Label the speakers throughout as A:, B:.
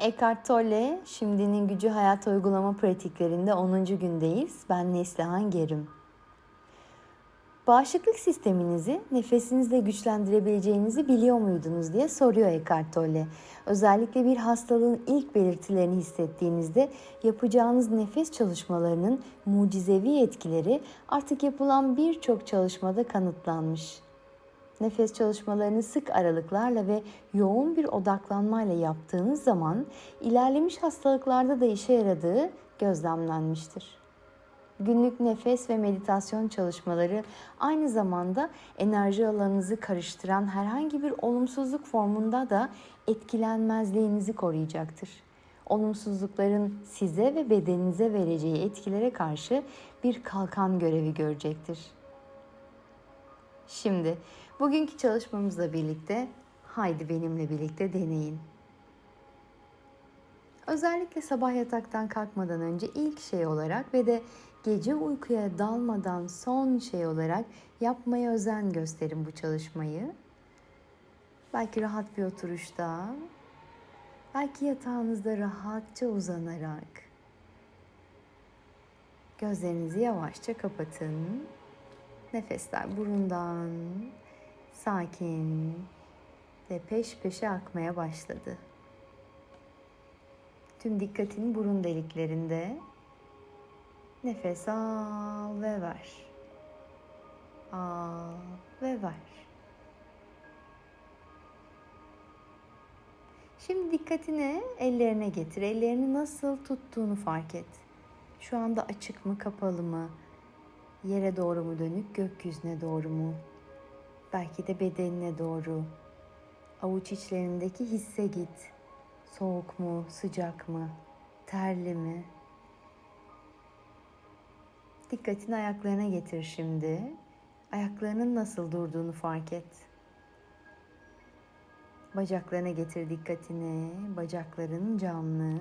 A: Eckhart Tolle, Şimdinin Gücü Hayat Uygulama Pratiklerinde 10. gündeyiz. Ben Neslihan Gerim. Bağışıklık sisteminizi nefesinizle güçlendirebileceğinizi biliyor muydunuz diye soruyor Eckhart Tolle. Özellikle bir hastalığın ilk belirtilerini hissettiğinizde yapacağınız nefes çalışmalarının mucizevi etkileri artık yapılan birçok çalışmada kanıtlanmış. Nefes çalışmalarını sık aralıklarla ve yoğun bir odaklanmayla yaptığınız zaman ilerlemiş hastalıklarda da işe yaradığı gözlemlenmiştir. Günlük nefes ve meditasyon çalışmaları aynı zamanda enerji alanınızı karıştıran herhangi bir olumsuzluk formunda da etkilenmezliğinizi koruyacaktır. Olumsuzlukların size ve bedeninize vereceği etkilere karşı bir kalkan görevi görecektir. Şimdi bugünkü çalışmamızla birlikte haydi benimle birlikte deneyin. Özellikle sabah yataktan kalkmadan önce ilk şey olarak ve de gece uykuya dalmadan son şey olarak yapmaya özen gösterin bu çalışmayı. Belki rahat bir oturuşta, belki yatağınızda rahatça uzanarak gözlerinizi yavaşça kapatın. Nefesler burundan sakin ve peş peşe akmaya başladı. Tüm dikkatin burun deliklerinde. Nefes al ve ver. Al ve ver. Şimdi dikkatini ellerine getir. Ellerini nasıl tuttuğunu fark et. Şu anda açık mı, kapalı mı? Yere doğru mu dönük, gökyüzüne doğru mu? Belki de bedenine doğru. Avuç içlerindeki hisse git. Soğuk mu, sıcak mı, terli mi? Dikkatini ayaklarına getir şimdi. Ayaklarının nasıl durduğunu fark et. Bacaklarına getir dikkatini. Bacakların canlı.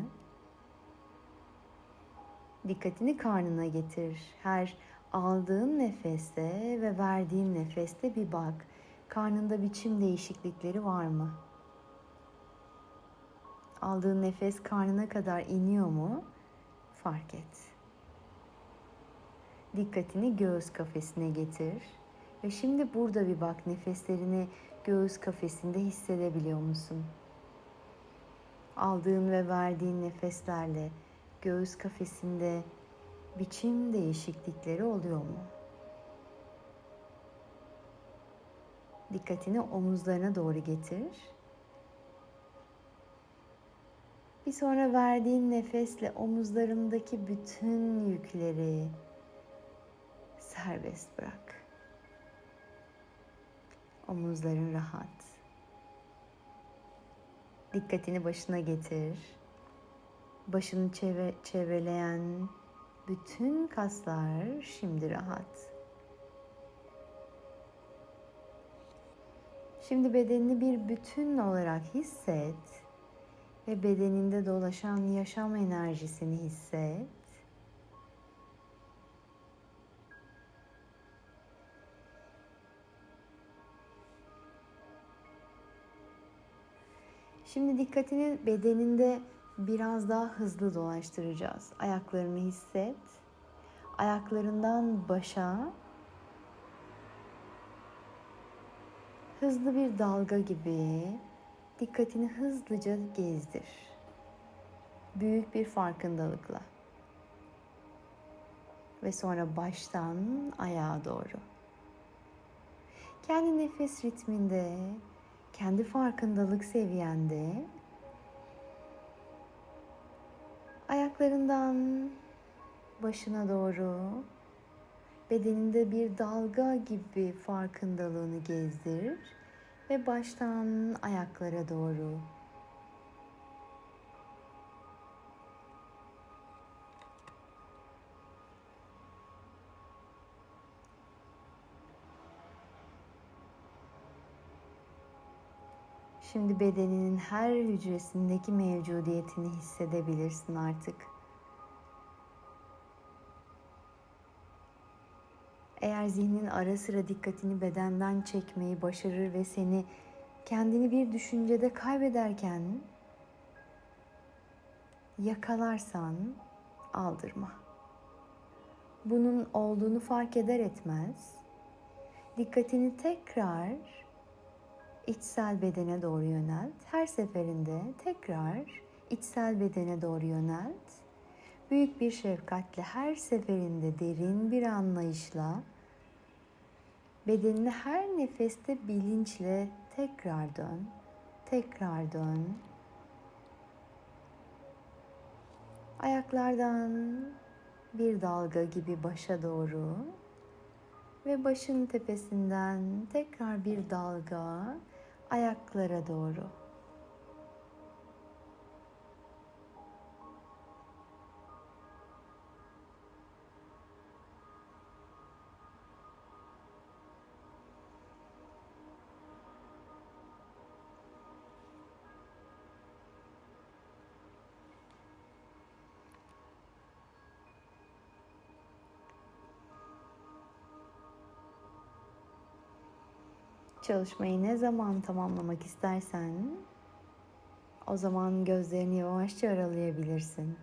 A: Dikkatini karnına getir. Her aldığın nefeste ve verdiğin nefeste bir bak. Karnında biçim değişiklikleri var mı? Aldığın nefes karnına kadar iniyor mu? Fark et. Dikkatini göğüs kafesine getir. Ve şimdi burada bir bak nefeslerini göğüs kafesinde hissedebiliyor musun? Aldığın ve verdiğin nefeslerle göğüs kafesinde biçim değişiklikleri oluyor mu? Dikkatini omuzlarına doğru getir. Bir sonra verdiğin nefesle omuzlarındaki bütün yükleri serbest bırak. Omuzların rahat. Dikkatini başına getir. Başını çevre, çevreleyen bütün kaslar şimdi rahat. Şimdi bedenini bir bütün olarak hisset ve bedeninde dolaşan yaşam enerjisini hisset. Şimdi dikkatini bedeninde biraz daha hızlı dolaştıracağız. Ayaklarını hisset. Ayaklarından başa hızlı bir dalga gibi dikkatini hızlıca gezdir. Büyük bir farkındalıkla. Ve sonra baştan ayağa doğru. Kendi nefes ritminde, kendi farkındalık seviyende ayaklarından başına doğru bedeninde bir dalga gibi farkındalığını gezdir ve baştan ayaklara doğru. Şimdi bedeninin her hücresindeki mevcudiyetini hissedebilirsin artık. Eğer zihnin ara sıra dikkatini bedenden çekmeyi başarır ve seni kendini bir düşüncede kaybederken Yakalarsan aldırma. Bunun olduğunu fark eder etmez dikkatini tekrar içsel bedene doğru yönelt. Her seferinde tekrar içsel bedene doğru yönelt. Büyük bir şefkatle her seferinde derin bir anlayışla bedenine her nefeste bilinçle tekrar dön. Tekrar dön. Ayaklardan bir dalga gibi başa doğru ve başın tepesinden tekrar bir dalga ayaklara doğru. Çalışmayı ne zaman tamamlamak istersen o zaman gözlerini yavaşça aralayabilirsin.